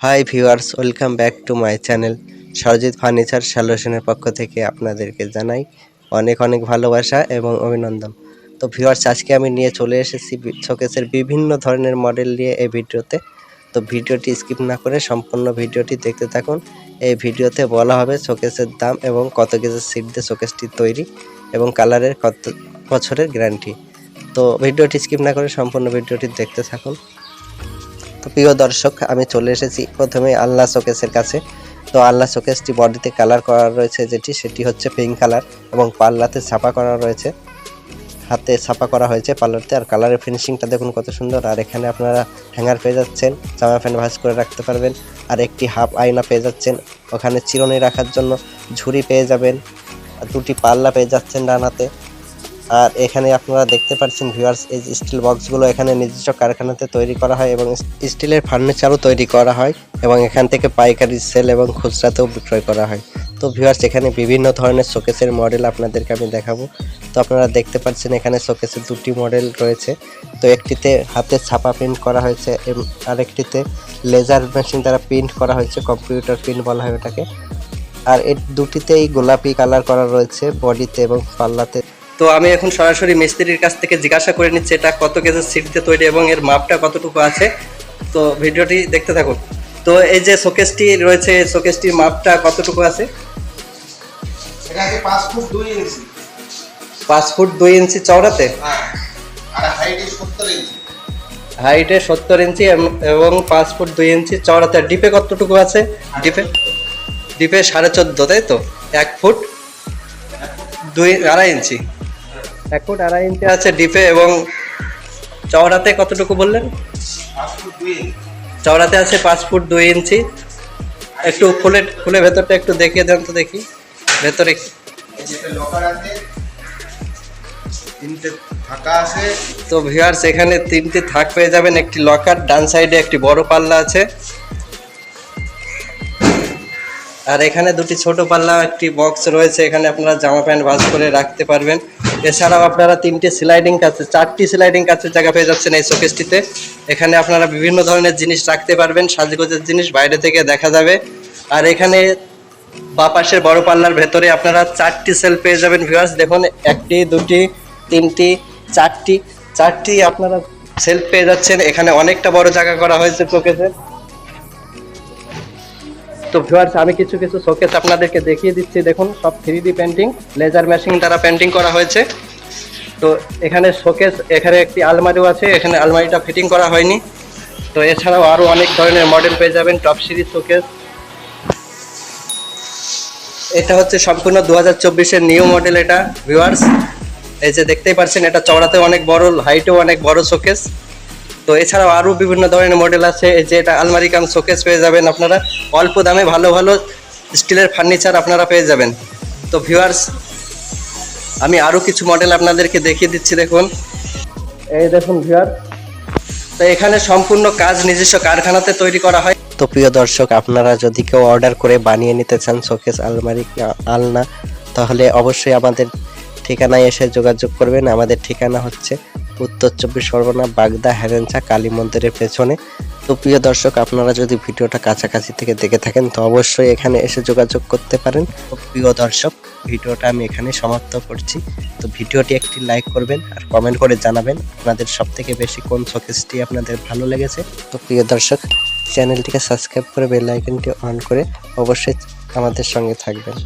Hi viewers welcome back to my channel Sarajit furniture সলিউশনের পক্ষ থেকে আপনাদেরকে জানাই অনেক অনেক ভালোবাসা এবং অভিনন্দন। তো ভিউয়ার্স আজকে আমি নিয়ে চলে এসেছি শোকেসের বিভিন্ন ধরনের মডেল নিয়ে এই ভিডিওতে। তো ভিডিওটি স্কিপ না করে সম্পূর্ণ ভিডিওটি দেখতে থাকুন। এই ভিডিওতে বলা হবে শোকেসের দাম এবং কত কেজি সিট দিয়ে শোকেসটি তৈরি এবং কালারের কত বছরের গ্যারান্টি তো ভিডিওটি স্কিপ না করে সম্পূর্ণ ভিডিওটি দেখতে থাকুন। তো প্রিয় দর্শক, আমি চলে এসেছি প্রথমে আল্লাহ শোকেসের কাছে। তো আল্লাহ শোকেসটি বডিতে কালার করা রয়েছে যেটি, সেটি হচ্ছে পিঙ্ক কালার এবং পাল্লাতে ছাপা করা রয়েছে। হাতে ছাপা করা হয়েছে পার্লারতে আর কালারের ফিনিশিংটা দেখুন কত সুন্দর। আর এখানে আপনারা হ্যাঙ্গার পেয়ে যাচ্ছেন, জামা প্যান্ট ভাঁজ করে রাখতে পারবেন। আর একটি হাফ আয়না পেয়ে যাচ্ছেন, ওখানে চিরুনি রাখার জন্য ঝুড়ি পেয়ে যাবেন। আর দুটি পাল্লা পেয়ে যাচ্ছেন ডানাতে আর এখানে আপনারা দেখতে পাচ্ছেন ভিউয়ার্স এই স্টিল বক্সগুলো এখানে নিজস্ব কারখানাতে তৈরি করা হয় এবং স্টিলের ফার্নিচারও তৈরি করা হয় এবং এখান থেকে পাইকারি সেল এবং খুচরাতেও বিক্রয় করা হয়। তো ভিউয়ার্স এখানে বিভিন্ন ধরনের শোকেসের মডেল আপনাদেরকে আমি দেখাবো। তো আপনারা দেখতে পাচ্ছেন এখানে শোকেসের দুটি মডেল রয়েছে। তো একটিতে হাতে ছাপা প্রিন্ট করা হয়েছে আরেকটিতে লেজার মেশিন দ্বারা প্রিন্ট করা হয়েছে কম্পিউটার প্রিন্ট বলা হয় ওটাকে। আর এই দুটিতেই গোলাপি কালার করা রয়েছে বডিতে এবং পাল্লাতে। তো আমি এখন সরাসরি মিস্ত্রির কাছ থেকে জিজ্ঞাসা করে নিচ্ছি এটা কত কেজি সিট দিয়ে তৈরি এবং এর মাপটা কতটুকু আছে। তো ভিডিওটি দেখতে থাকুন। তো এই যে শোকেসটি রয়েছে শোকেসটির মাপটা কতটুকু আছে? এটা আছে পাঁচ ফুট দুই ইঞ্চি। পাঁচ ফুট দুই ইঞ্চি চওড়াতে? হ্যাঁ আর হাইটে সত্তর ইঞ্চি। হাইটে সত্তর ইঞ্চি এবং পাঁচ ফুট দুই ইঞ্চি চওড়াতে। ডিপে কতটুকু আছে? ডিপে? ডিপে সাড়ে চোদ্দ তাই তো? এক ফুট। দুই আড়াই ইঞ্চি। এক ফুট আড়াই ইঞ্চি আছে ডিপে এবং চওড়াতে কতটুকু বললেন? চওড়াতে আছে পাঁচ ফুট দুই ইঞ্চি। একটু খুলে খুলে ভেতরটা একটু দেখিয়ে দেন তো দেখি। ভেতরে তো ভিউয়ার্স এখানে তিনটি থাক পেয়ে যাবেন। একটি লকার ডান সাইডে একটি বড় পাল্লা আছে। আর এখানে দুটি ছোট পাল্লা, একটি বক্স রয়েছে, এখানে আপনারা জামা প্যান্ট ভাঁজ করে রাখতে পারবেন। এছাড়াও আপনারা তিনটি স্লাইডিং কাছে, চারটি স্লাইডিং কাছের জায়গা পেয়ে যাচ্ছেন এই শোকেসটিতে এখানে আপনারা বিভিন্ন ধরনের জিনিস রাখতে পারবেন, সাজগোজের জিনিস বাইরে থেকে দেখা যাবে। আর এখানে বা পাশের বড় পাল্লার ভেতরে আপনারা চারটি সেল পেয়ে যাবেন ভিউয়ার্স দেখুন, একটি, দুটি, তিনটি, চারটি। চারটি আপনারা সেল পেয়ে যাচ্ছেন। এখানে অনেকটা বড় জায়গা করা হয়েছে শোকেসের তো ভিউয়ার্স আমি কিছু কিছু শোকেস আপনাদেরকে দেখিয়ে দিচ্ছি। দেখুন, সব three D painting laser machine দ্বারা পেন্টিং করা হয়েছে। তো এখানে শোকেস এখানে একটি আলমারিও আছে, এখানে আলমারিটা ফিটিং করা হয়নি। তো এছাড়াও আরও অনেক ধরনের মডেল পেয়ে যাবেন টপ সিরিজ শোকেস এটা হচ্ছে সম্পূর্ণ দু হাজার চব্বিশের নিউ মডেল এটা ভিউয়ার্স এই যে দেখতেই পাচ্ছেন, এটা চওড়াতে অনেক বড় হাইটেও অনেক বড় শোকেস তো এছাড়াও আরও বিভিন্ন ধরনের মডেল আছে যে এটা আলমারি কাম শোকেস পেয়ে যাবেন আপনারা। অল্প দামে ভালো ভালো স্টিলের ফার্নিচার আপনারা পেয়ে যাবেন। তো ভিউয়ার্স আমি আরও কিছু মডেল আপনাদেরকে দেখিয়ে দিচ্ছি, দেখুন। এই দেখুন ভিউয়ার তো এখানে সম্পূর্ণ কাজ নিজস্ব কারখানাতে তৈরি করা হয়। তো প্রিয় দর্শক, আপনারা যদি কেউ অর্ডার করে বানিয়ে নিতে চান শোকেস আলমারি আলনা, তাহলে অবশ্যই আমাদের ঠিকানায় এসে যোগাযোগ করবেন। আমাদের ঠিকানা হচ্ছে উত্তর চব্বিশ পরগনা, বাগদা, হেরেঞ্চা, কালী মন্দিরের পেছনে। তো প্রিয় দর্শক, আপনারা যদি ভিডিওটা কাছাকাছি থেকে দেখে থাকেন, তো অবশ্যই এখানে এসে যোগাযোগ করতে পারেন। তো প্রিয় দর্শক, ভিডিওটা আমি এখানে সমাপ্ত করছি। তো ভিডিওটি একটি লাইক করবেন আর কমেন্ট করে জানাবেন আপনাদের সব থেকে বেশি কোন শোকেসটি আপনাদের ভালো লেগেছে। তো প্রিয় দর্শক, চ্যানেলটিকে সাবস্ক্রাইব করে বেল আইকনটি অন করে অবশ্যই আমাদের সঙ্গে থাকবেন।